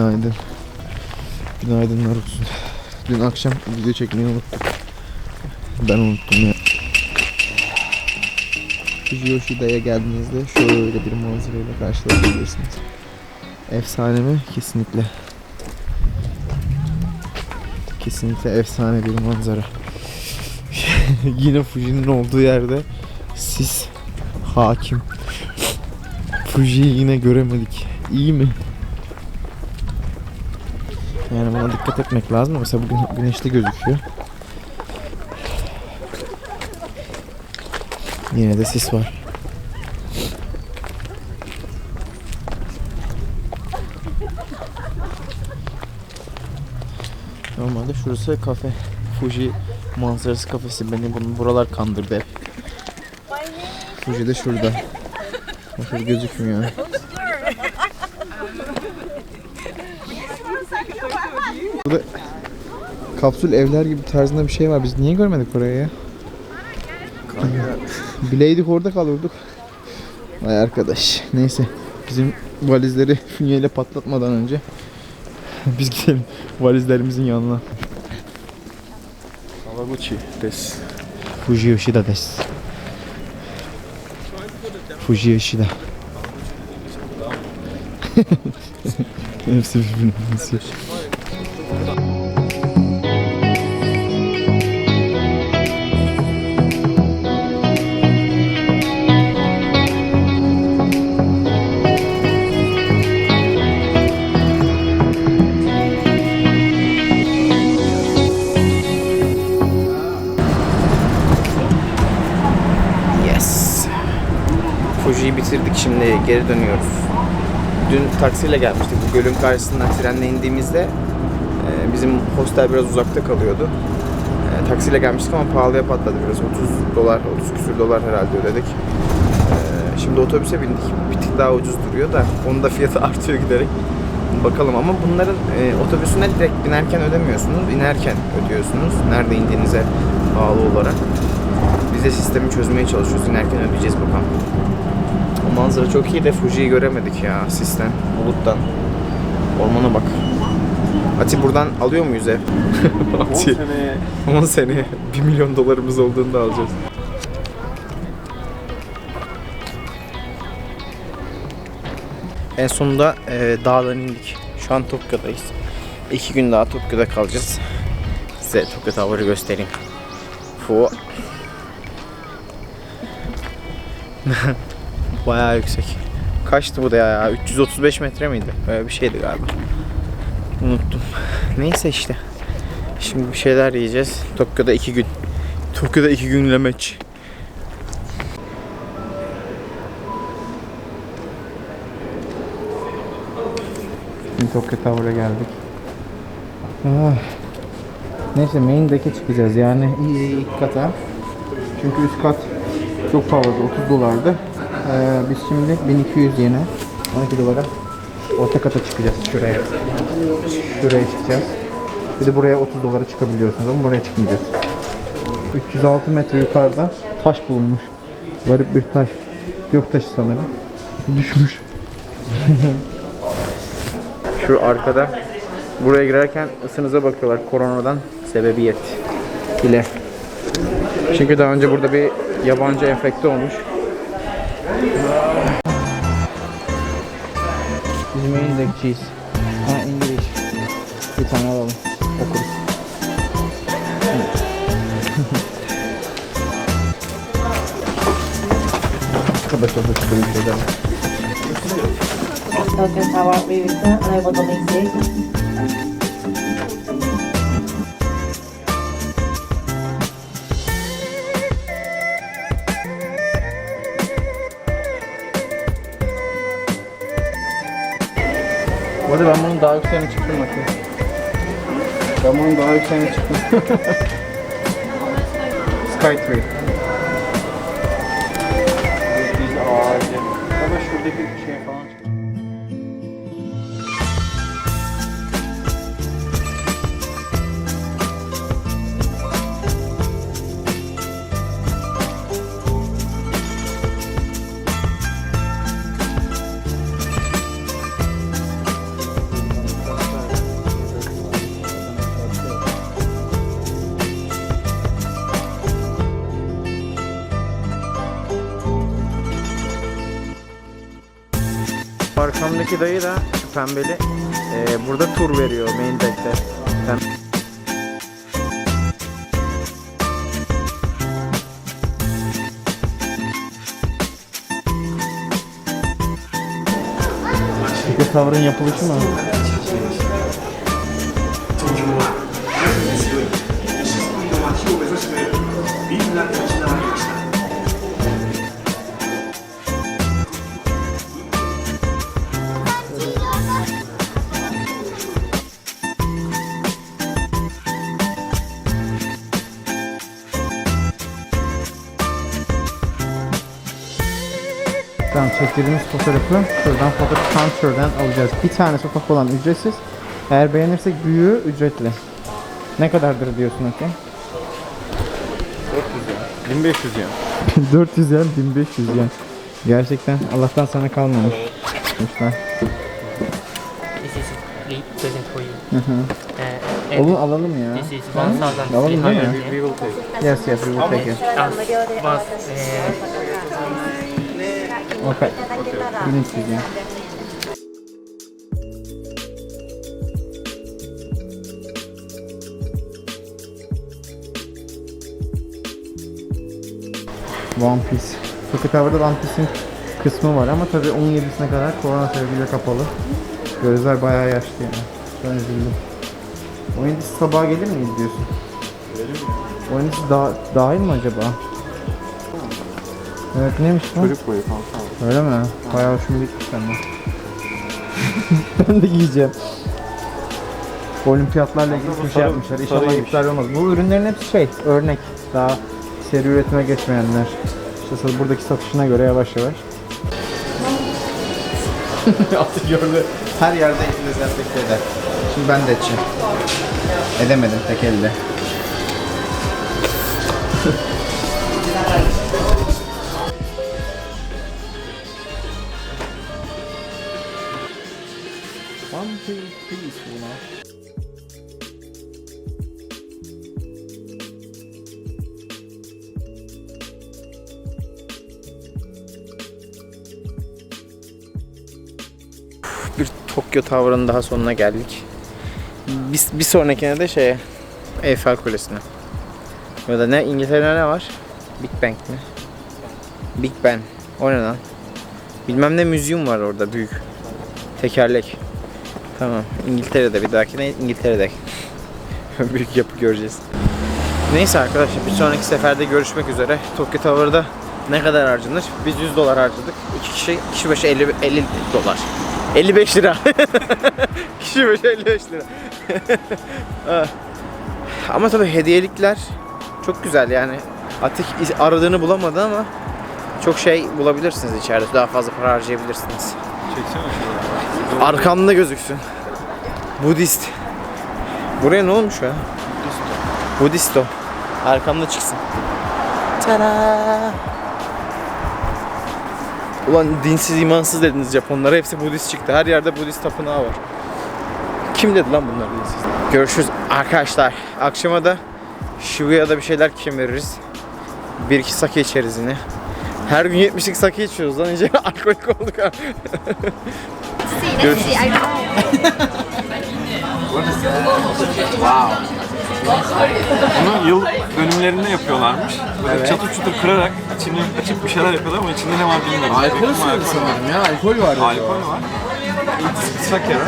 Günaydın. Günaydınlar olsun. Dün akşam video çekmeyi unuttuk. Ben unuttum ya. Yoshida'ya geldiğinizde şöyle bir manzarayla karşılaşabilirsiniz. Efsane mi? Kesinlikle. Kesinlikle efsane bir manzara. Yine Fuji'nin olduğu yerde sis hakim. Fuji'yi yine göremedik. İyi mi? Yani buna dikkat etmek lazım. Mesela bugün güneşli gözüküyor. Yine de sis var. Normalde şurası kafe. Fuji manzarası kafesi. Beni bunun buralar kandırdı hep. Fuji de şurada. Bakın gözükmüyor. Kapsül evler gibi tarzında bir şey var. Biz niye görmedik orayı ya? Bileydik orada kalırdık. Vay arkadaş. Neyse. Bizim valizleri fünyeyle patlatmadan önce biz gidelim valizlerimizin yanına. Kawaguchi desu. Fuji Yoshida desu. Fuji Yoshida. Hepsi birbirine benziyor. Fuji'yi bitirdik şimdi geri dönüyoruz. Dün taksiyle gelmiştik bu gölün karşısından trenle indiğimizde e, bizim hostel biraz uzakta kalıyordu. E, taksiyle gelmiştik ama pahalıya patladı biraz 30 dolar 30 küsür dolar herhalde ödedik. E, şimdi otobüse bindik bir tık daha ucuz duruyor da onun da fiyatı artıyor giderek. Bakalım ama bunların e, otobüsüne direkt binerken ödemiyorsunuz, inerken ödüyorsunuz. Nerede indiğinize bağlı olarak. Biz de sistemi çözmeye çalışıyoruz. İnerken ödeyeceğiz bakalım. Manzara çok iyi de Fuji'yi göremedik ya sisten, buluttan. Ormana bak. Ati buradan alıyor muyuz ev? 10 Ati, seneye 10 seneye 1 milyon dolarımız olduğunda alacağız. En sonunda e, dağdan indik. Şu an Tokyo'dayız. İki gün daha Tokyo'da kalacağız. Size Tokyo Tower'ı göstereyim. Fu. Bayağı yüksek. Kaçtı bu da ya? 335 metre miydi? Böyle bir şeydi galiba. Unuttum. Neyse işte. Şimdi bir şeyler yiyeceğiz. Tokyo'da iki gün. Tokyo'da iki gün lemeç. Şimdi Tokyo Tower'a geldik. Ah. Neyse main deck'e çıkacağız yani ilk kata. Çünkü üst kat çok pahalı 30 dolardı. Ee, biz şimdi 1200 yene 12 dolara orta kata çıkacağız şuraya. Şuraya çıkacağız. Bir de buraya 30 dolara çıkabiliyorsunuz ama buraya çıkmayacağız. 306 metre yukarıda taş bulunmuş. Garip bir taş. Göktaşı sanırım. Düşmüş. Şu arkada buraya girerken ısınıza bakıyorlar koronadan sebebiyet ile. Çünkü daha önce burada bir yabancı enfekte olmuş. Japanese the cheese. Uh, English. It's another one. Of course. Chyba to wyczyli to dalej. Całkiem cała wyjście, Bu arada ben bunun daha yükseğine çıktım bakayım. Ben bunun daha yükseğine çıktım. Skytree. Ama şuradaki şey falan Arkamdaki dayı da şu pembeli e, burada tur veriyor main deck'te. Pem- Peki tavrın yapılışı mı? Tamam çektirdiğimiz fotoğrafı şuradan fotoğraf counter'dan alacağız. Bir tane fotoğraf olan ücretsiz. Eğer beğenirsek büyüğü ücretli. Ne kadardır diyorsun Hakem? 1500 yen. 400 yen, 1500 yen. Gerçekten Allah'tan sana kalmamış. İşte. This is free present for you. Hı hı. Uh, and alalım ya. this is Alalım değil 1,300 mi? yen. We will take. Yes, yes, we will take it. As was uh, Okay. 1300 yen. One Piece. Tokyo Tower'da One Piece'in kısmı var ama tabii 17'sine kadar korona sebebiyle kapalı. Gözler bayağı yaşlı yani. Ben üzüldüm. 17'si sabaha gelir miyiz diyorsun? Gelir mi? 17'si da dahil mi acaba? Evet neymiş bu? Çocuk boyu kanka. Öyle mi? Bayağı hoşuma gitmiş bende. ben de giyeceğim. Olimpiyatlarla ilgili bir şey sarı- yapmışlar. İnşallah sarıymış. iptal olmaz. Bu ürünlerin hepsi şey, örnek. Daha seri üretime geçmeyenler. İşte sa- buradaki satışına göre yavaş yavaş. Atı gördü. Her yerde dezenfekte eder. Şimdi ben de edeceğim. Edemedim tek elde. Three, Suna. Bir Tokyo Tower'ın daha sonuna geldik. Bir, bir sonrakine de şeye Eiffel Kulesi'ne. Ya da ne İngiltere'de ne var? Big Bang mi? Big Ben. O ne lan? Bilmem ne müzyum var orada büyük. Tekerlek. Tamam. İngiltere'de bir dahakine İngiltere'de. büyük yapı göreceğiz. Neyse arkadaşlar bir sonraki seferde görüşmek üzere. Tokyo Tower'da ne kadar harcanır? Biz 100 dolar harcadık. İki kişi kişi başı 50 50 dolar. 55 lira. kişi başı 55 lira. Ah. ama tabii hediyelikler çok güzel yani. Atik aradığını bulamadı ama çok şey bulabilirsiniz içeride. Daha fazla para harcayabilirsiniz. Arkamda gözüksün. Budist. Buraya ne olmuş ya? Budisto. Arkamda çıksın. Tada! Ulan dinsiz imansız dediniz Japonlara. Hepsi Budist çıktı. Her yerde Budist tapınağı var. Kim dedi lan bunlar dinsiz? Görüşürüz arkadaşlar. Akşama da Shibuya'da bir şeyler kemiririz. Bir iki sake içeriz yine. Her gün 70'lik sake içiyoruz lan. İyice alkolik olduk ha. Görüşürüz. Bunu yıl dönümlerinde yapıyorlarmış. Böyle çatır çutur kırarak içini açıp bir şeyler yapıyorlar ama içinde ne var bilmiyorum. Alkol söyledi sanırım ya. Alkol var. Alkol var. Sake right?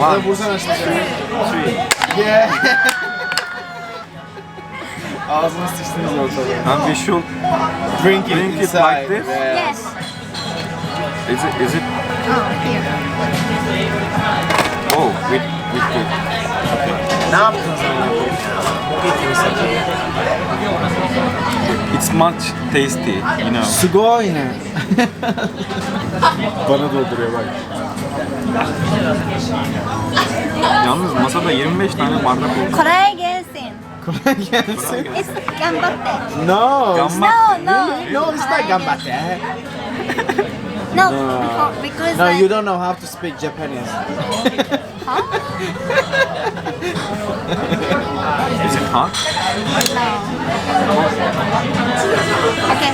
Bana vursana şimdi. Three. Yeah. ağzına sıçtınız ortalığı. And we should Drink it drink it inside. like this. Yes. Is it? Is it? Oh, here. Oh, with with the. Ne yaptınız? It's much tasty, you know. Sugoi ne? Bana dolduruyor bak. Yalnız masada 25 tane bardak oldu. Kore'ye gel. It's gambatte. No. No, no. No, it's not gambatte. Eh. No, No. because, No, like, you don't know how to speak Japanese. Is it hot? okay.